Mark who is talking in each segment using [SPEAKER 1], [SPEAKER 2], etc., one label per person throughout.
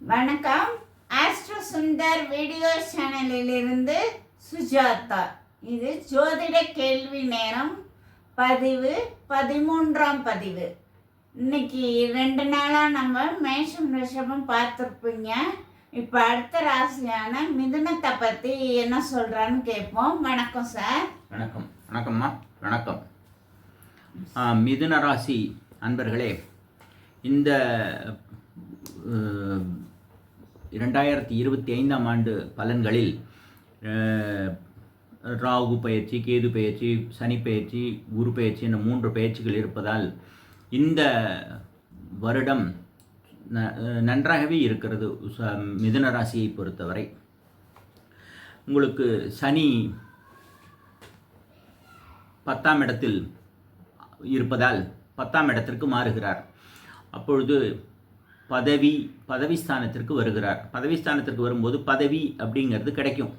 [SPEAKER 1] வணக்கம். Astro Sundar video சேனலிலிருந்து சுஜாதா. இது ஜோதிட கேள்வி நேரம் பதிவு பதிமூன்றாம் பதிவு. இன்னைக்கு ரெண்டு நாளாக நம்ம மேஷம் ரிஷபம் பார்த்துருப்பீங்க. இப்போ அடுத்த ராசியான மிதுனத்தை பற்றி என்ன சொல்கிறான்னு கேட்போம். வணக்கம் சார்
[SPEAKER 2] வணக்கம். வணக்கம்மா. வணக்கம். மிதுன ராசி அன்பர்களே இந்த இரண்டாயிரத்தி இருபத்தி ஐந்தாம் ஆண்டு பலன்களில் ராகு பயிற்சி கேது பயிற்சி சனி பயிற்சி குரு பயிற்சி என்ற மூன்று பயிற்சிகள் இருப்பதால் இந்த வருடம் ந- நன்றாகவே இருக்கிறது ச- மிதுன ராசியை பொறுத்தவரை. உங்களுக்கு சனி பத்தாம் இடத்தில் இருப்பதால் பத்தாம் இடத்திற்கு மாறுகிறார். அப்பொழுது பதவி பதவி ஸ்தானத்திற்கு வருகிறார். பதவி ஸ்தானத்திற்கு வரும்போது பதவி அப்படிங்கிறது கிடைக்கும்.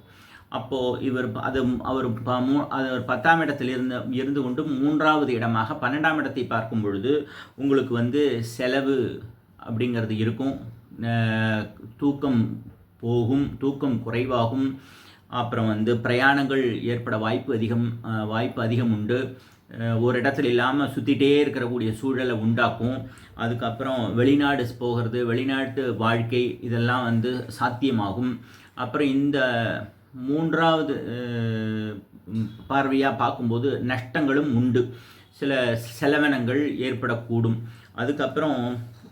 [SPEAKER 2] அப்போது இவர் அது அவர் ப- மூ- அது அவர் பத்தாம் இடத்தில் இருந்து இருந்து கொண்டு மூன்றாவது இடமாக பன்னெண்டாம் இடத்தை பார்க்கும் பொழுது உங்களுக்கு வந்து செலவு அப்படிங்கிறது இருக்கும். தூக்கம் போகும் தூக்கம் குறைவாகும். அப்புறம் வந்து பிரயாணங்கள் ஏற்பட வாய்ப்பு அதிகம் வாய்ப்பு அதிகம் உண்டு. ஒரு இடத்துல இல்லாமல் சுற்றிட்டே இருக்கக்கூடிய சூழலை உண்டாக்கும். அதுக்கப்புறம் வெளிநாடு போகிறது வெளிநாட்டு வாழ்க்கை இதெல்லாம் வந்து சாத்தியமாகும். அப்புறம் இந்த மூன்றாவது பார்வையாக பார்க்கும்போது நஷ்டங்களும் உண்டு. சில செலவினங்கள் ஏற்படக்கூடும். அதுக்கப்புறம்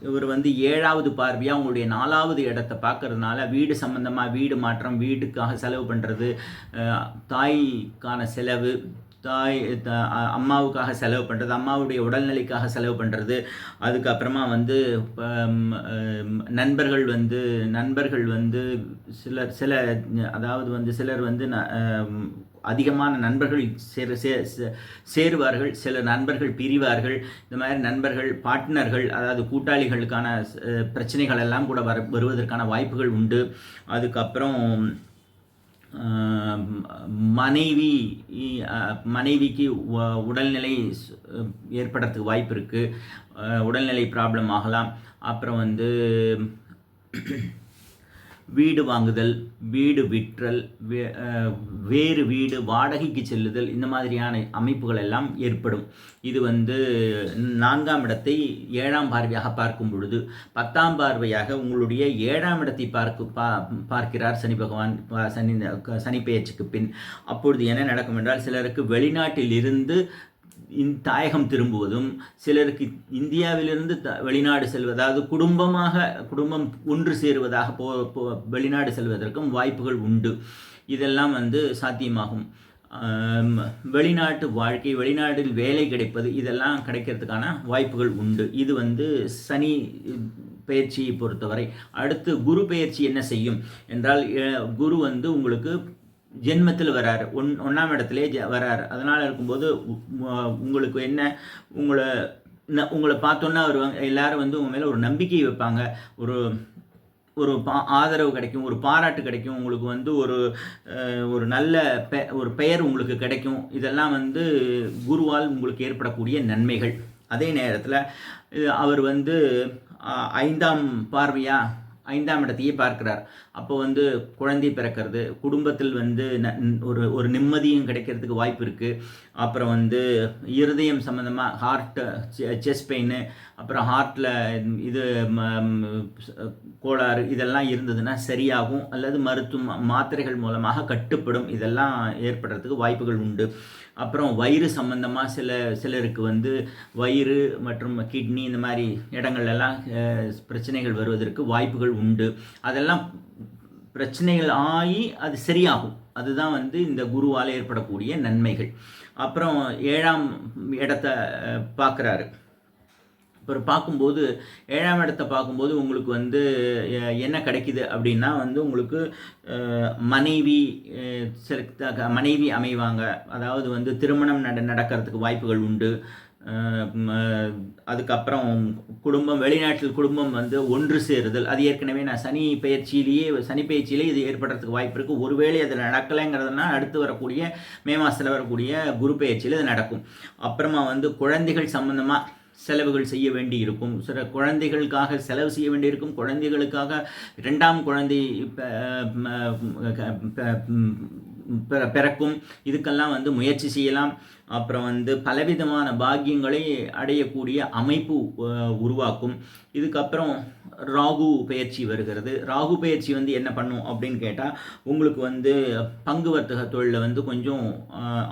[SPEAKER 2] இவர் வந்து ஏழாவது பார்வையாக உங்களுடைய நாலாவது இடத்தை பார்க்கறதுனால வீடு சம்பந்தமாக வீடு மாற்றம் வீட்டுக்காக செலவு பண்ணுறது தாய்க்கான செலவு தாய் அம்மாவுக்காக செலவு பண்ணுறது அம்மாவுடைய உடல்நிலைக்காக செலவு பண்ணுறது அதுக்கப்புறமா வந்து நண்பர்கள் வந்து நண்பர்கள் வந்து சிலர் சில அதாவது வந்து சிலர் வந்து ந- அதிகமான நண்பர்கள் சேர சே- சே- சேருவார்கள் சில நண்பர்கள் பிரிவார்கள். இந்த மாதிரி நண்பர்கள் பார்ட்னர்கள் அதாவது கூட்டாளிகளுக்கான பிரச்சனைகள் எல்லாம் கூட வர வருவதற்கான வாய்ப்புகள் உண்டு. அதுக்கப்புறம் மனைவி மனைவிக்கு உடல்நிலை ஏற்படுறதுக்கு வாய்ப்பு இருக்குது உடல்நிலை ப்ராப்ளம் ஆகலாம். அப்புறம் வந்து வீடு வாங்குதல் வீடு விற்றல் வே- வேறு வீடு வாடகைக்கு செல்லுதல் இந்த மாதிரியான அமைப்புகள் எல்லாம் ஏற்படும். இது வந்து நான்காம் இடத்தை ஏழாம் பார்வையாக பார்க்கும் பொழுது பத்தாம் பார்வையாக உங்களுடைய ஏழாம் இடத்தை பார்க்க பா பார்க்கிறார் சனி பகவான் சனி சனி பெயர்ச்சிக்கு பின். அப்பொழுது என்ன நடக்கும் என்றால் சிலருக்கு வெளிநாட்டில் இருந்து தாயகம் திரும்புவதும் சிலருக்கு இந்தியாவிலிருந்து த வெளிநாடு செல்வது அதாவது குடும்பமாக குடும்பம் ஒன்று சேருவதாக போ வெளிநாடு செல்வதற்கும் வாய்ப்புகள் உண்டு. இதெல்லாம் வந்து சாத்தியமாகும். வெளிநாட்டு வாழ்க்கை வெளிநாட்டில் வேலை கிடைப்பது இதெல்லாம் கிடைக்கிறதுக்கான வாய்ப்புகள் உண்டு. இது வந்து சனி பயிற்சியை பொறுத்தவரை. அடுத்து குரு பயிற்சி என்ன செய்யும் என்றால் குரு வந்து உங்களுக்கு ஜென்மத்தில் வராரு. ஒன் ஒன்றாம் இடத்திலே ஜ- வராரு. அதனால் இருக்கும்போது உங்களுக்கு என்ன உங்களை ந- உங்களை பார்த்தோன்னா வருவாங்க எல்லோரும் வந்து உங்கள் மேலே ஒரு நம்பிக்கை வைப்பாங்க. ஒரு ஒரு பா ஆதரவு கிடைக்கும் ஒரு பாராட்டு கிடைக்கும். உங்களுக்கு வந்து ஒரு ஒரு நல்ல பெ ஒரு பெயர் உங்களுக்கு கிடைக்கும். இதெல்லாம் வந்து குருவால் உங்களுக்கு ஏற்படக்கூடிய நன்மைகள். அதே நேரத்தில் அவர் வந்து ஐந்தாம் பார்வையாக ஐந்தாம் இடத்தையே பார்க்கிறார். அப்போ வந்து குழந்தை பிறக்கிறது குடும்பத்தில் வந்து ந- ஒரு ஒரு நிம்மதியும் கிடைக்கிறதுக்கு வாய்ப்பு இருக்குது அப்புறம் வந்து இருதயம் சம்மந்தமாக ஹார்ட் செஸ்ட் பெயின் அப்புறம் ஹார்ட்டில் இது ம- கோளாறு இதெல்லாம் இருந்ததுன்னா சரியாகும். அல்லது மருத்துவ மாத்திரைகள் மூலமாக கட்டுப்படும். இதெல்லாம் ஏற்படுறதுக்கு வாய்ப்புகள் உண்டு. அப்புறம் வயிறு சம்மந்தமாக சில சிலருக்கு வந்து வயிறு மற்றும் கிட்னி இந்த மாதிரி இடங்கள் எல்லாம் பிரச்சனைகள் வருவதற்கு வாய்ப்புகள் உண்டு. அதெல்லாம் பிரச்சனைகள் ஆகி அது சரியாகும். அதுதான் வந்து இந்த குருவால் ஏற்படக்கூடிய நன்மைகள். அப்புறம் ஏழாம் இடத்த பார்க்குறாரு. அப்புறம் பார்க்கும்போது ஏழாம் இடத்தை பார்க்கும்போது உங்களுக்கு வந்து என்ன கிடைக்குது அப்படின்னா வந்து உங்களுக்கு மனைவி சில மனைவி அமைவாங்க. அதாவது வந்து திருமணம் நட நடக்கிறதுக்கு வாய்ப்புகள் உண்டு. அதுக்கப்புறம் குடும்பம் வெளிநாட்டில் குடும்பம் வந்து ஒன்று சேருதல். அது ஏற்கனவே நான் சனி பயிற்சியிலேயே சனி பயிற்சியிலே இது ஏற்படுறதுக்கு வாய்ப்பு இருக்குது ஒருவேளை அது நடக்கலைங்கிறதுனா அடுத்து வரக்கூடிய மே மாதத்தில் வரக்கூடிய குரு பயிற்சியில் இது நடக்கும். அப்புறமா வந்து குழந்தைகள் சம்மந்தமாக செலவுகள் செய்ய வேண்டி இருக்கும் சில குழந்தைகளுக்காக செலவு செய்ய வேண்டியிருக்கும். குழந்தைகளுக்காக இரண்டாம் குழந்தை ப- க- பிறக்கும். இதுக்கெல்லாம் வந்து முயற்சி செய்யலாம். அப்புறம் வந்து பலவிதமான பாக்கியங்களை அடையக்கூடிய அமைப்பு உருவாக்கும். இதுக்கப்புறம் ராகு பயிற்சி வருகிறது. ராகு பயிற்சி வந்து என்ன பண்ணும் அப்படின்னு கேட்டால் உங்களுக்கு வந்து பங்கு வர்த்தக தொழிலில் வந்து கொஞ்சம்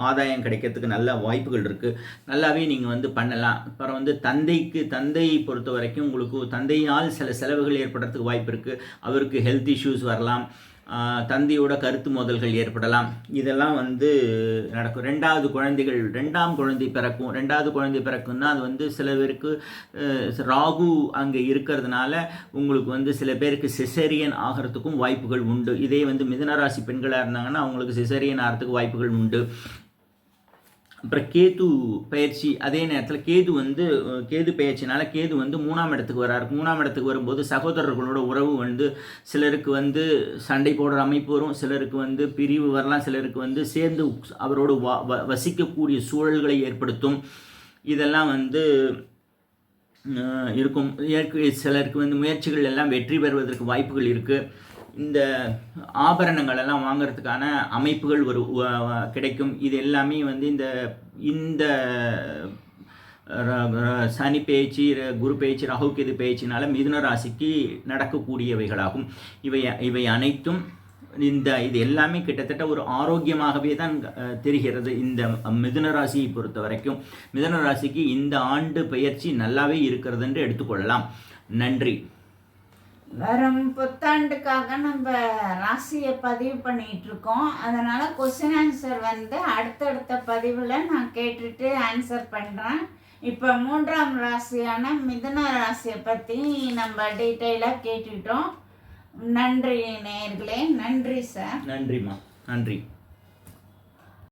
[SPEAKER 2] ஆதாயம் கிடைக்கிறதுக்கு நல்ல வாய்ப்புகள் இருக்குது நல்லாவே நீங்கள் வந்து பண்ணலாம். அப்புறம் வந்து தந்தைக்கு தந்தையை பொறுத்த வரைக்கும் உங்களுக்கு தந்தையால் சில செலவுகள் ஏற்படுறதுக்கு வாய்ப்பு இருக்குது அவருக்கு ஹெல்த் இஷ்யூஸ் வரலாம். தந்தையோட கருத்து மோதல்கள் ஏற்படலாம். இதெல்லாம் வந்து நடக்கும். ரெண்டாவது குழந்தைகள் ரெண்டாம் குழந்தை பிறக்கும். ரெண்டாவது குழந்தை பிறக்கும்னா அது வந்து சில பேருக்கு ராகு அங்கே இருக்கிறதுனால உங்களுக்கு வந்து சில பேருக்கு சிசேரியன் ஆகிறதுக்கும் வாய்ப்புகள் உண்டு. இதே வந்து மிதனராசி பெண்களாக இருந்தாங்கன்னா அவங்களுக்கு சிசேரியன் ஆகிறதுக்கு வாய்ப்புகள் உண்டு. அப்புறம் கேது பயிற்சி அதே நேரத்தில் கேது வந்து கேது பயிற்சினால கேது வந்து மூணாம் இடத்துக்கு வராரு. மூணாம் இடத்துக்கு வரும்போது சகோதரர்களோட உறவு வந்து சிலருக்கு வந்து சண்டை போடுற அமைப்பு வரும் சிலருக்கு வந்து பிரிவு வரலாம் சிலருக்கு வந்து சேர்ந்து அவரோடு வ வ- வசிக்கக்கூடிய சூழல்களை ஏற்படுத்தும். இதெல்லாம் வந்து இருக்கும். சிலருக்கு வந்து முயற்சிகள் எல்லாம் வெற்றி பெறுவதற்கு வாய்ப்புகள் இருக்குது இந்த ஆபரணங்கள் எல்லாம் வாங்குறதுக்கான அமைப்புகள் ஒரு கிடைக்கும். இது எல்லாமே வந்து இந்த இந்த ர- சனி பேச்சு ர- குரு பேச்சு ராகு கேது பேச்சினால மிதுன ராசிக்கு நடக்கக்கூடியவைகளாகும். இவை இவை அனைத்தும் இந்த இது எல்லாமே கிட்டத்தட்ட ஒரு ஆரோக்கியமாகவே தான் தெரிகிறது இந்த மிதுன ராசியை பொறுத்த வரைக்கும். மிதுன ராசிக்கு இந்த ஆண்டு பயிற்சி நல்லாவே இருக்கிறது என்று எடுத்துக்கொள்ளலாம். நன்றி.
[SPEAKER 1] வரும் புத்தாண்டுக்காக நம்ம ராசியை பதிவு பண்ணிகிட்டு இருக்கோம் அதனால் கொஸ்டின் ஆன்சர் வந்து அடுத்தடுத்த பதிவில் நான் கேட்டுட்டு ஆன்சர் பண்ணுறேன் இப்போ மூன்றாம் ராசியான மிதுன ராசியை பற்றி நம்ம டீட்டெயிலாக கேட்டுட்டோம் நன்றி நேர்களே நன்றி சார்
[SPEAKER 2] நன்றிம்மா நன்றி.